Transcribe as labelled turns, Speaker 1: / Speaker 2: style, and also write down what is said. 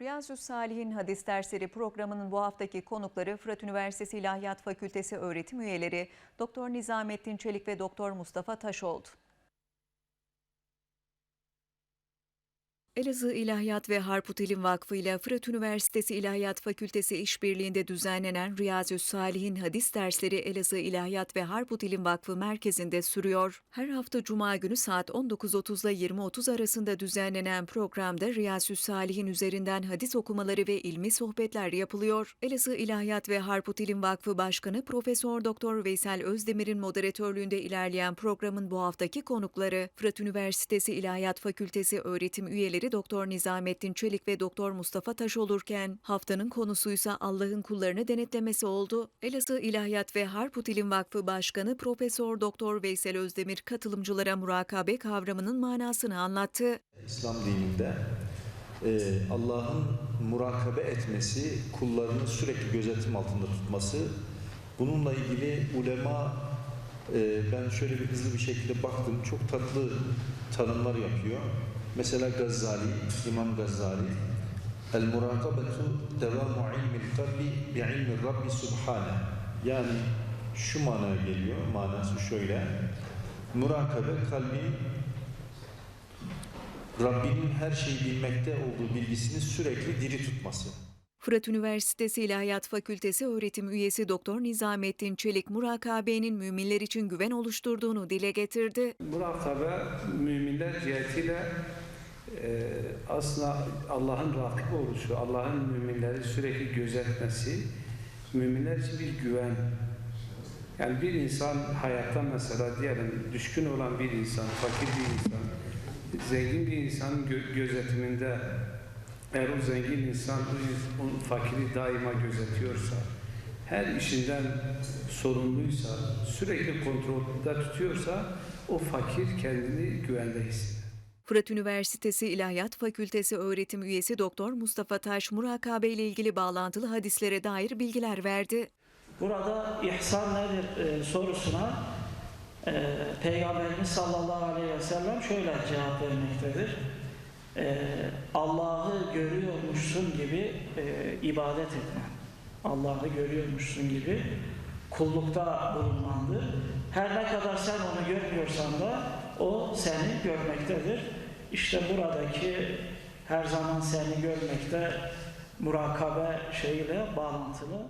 Speaker 1: Riyazü Salih'in hadis dersleri programının bu haftaki konukları Fırat Üniversitesi İlahiyat Fakültesi öğretim üyeleri Doktor Nizamettin Çelik ve Doktor Mustafa Taş oldu. Elazığ İlahiyat ve Harput İlim Vakfı ile Fırat Üniversitesi İlahiyat Fakültesi işbirliğinde düzenlenen Riyazü Salih'in hadis dersleri Elazığ İlahiyat ve Harput İlim Vakfı merkezinde sürüyor. Her hafta Cuma günü saat 19.30 ile 20.30 arasında düzenlenen programda Riyazü Salih'in üzerinden hadis okumaları ve ilmi sohbetler yapılıyor. Elazığ İlahiyat ve Harput İlim Vakfı Başkanı Profesör Doktor Veysel Özdemir'in moderatörlüğünde ilerleyen programın bu haftaki konukları Fırat Üniversitesi İlahiyat Fakültesi öğretim üyeleri Doktor Nizamettin Çelik ve Doktor Mustafa Taş olurken haftanın konusuysa Allah'ın kullarını denetlemesi oldu. Elazığ İlahiyat ve Harput İlim Vakfı Başkanı Profesör Doktor Veysel Özdemir katılımcılara murakabe kavramının manasını anlattı.
Speaker 2: İslam dininde e, Allah'ın murakabe etmesi, kullarını sürekli gözetim altında tutması, bununla ilgili ulema e, ben şöyle bir hızlı bir şekilde baktım, çok tatlı tanımlar yapıyor. Mesela Gazali, İmam Gazali, El murakabetu devamu ilmil kalbi bi ilmi Rabbi subhane. Yani şu manaya geliyor, manası şöyle. Murakabe kalbin Rabbinin her şeyi bilmekte olduğu bilgisini sürekli diri tutması.
Speaker 1: Fırat Üniversitesi İlahiyat Fakültesi öğretim üyesi Doktor Nizamettin Çelik murakabenin müminler için güven oluşturduğunu dile getirdi.
Speaker 3: Murakabe müminler cihetiyle e, aslında Allah'ın rakip oluşu, Allah'ın müminleri sürekli gözetmesi, müminler için bir güven. Yani bir insan hayatta mesela diyelim düşkün olan bir insan, fakir bir insan, zengin bir insanın gö- gözetiminde eğer o zengin insan o- o fakiri daima gözetiyorsa, her işinden sorumluysa, sürekli kontrolde tutuyorsa o fakir kendini güvende hisseder.
Speaker 1: Fırat Üniversitesi İlahiyat Fakültesi öğretim üyesi Doktor Mustafa Taş murakabe ile ilgili bağlantılı hadislere dair bilgiler verdi.
Speaker 4: Burada ihsan nedir e, sorusuna e, Peygamberimiz sallallahu aleyhi ve sellem şöyle cevap vermektedir. E, Allah'ı görüyormuşsun gibi ibadet etmen. Allah'ı görüyormuşsun gibi kullukta bulunmandır. Her ne kadar sen onu görmüyorsan da o seni görmektedir. İşte buradaki her zaman seni görmekte murakabe şeyiyle bağlantılı.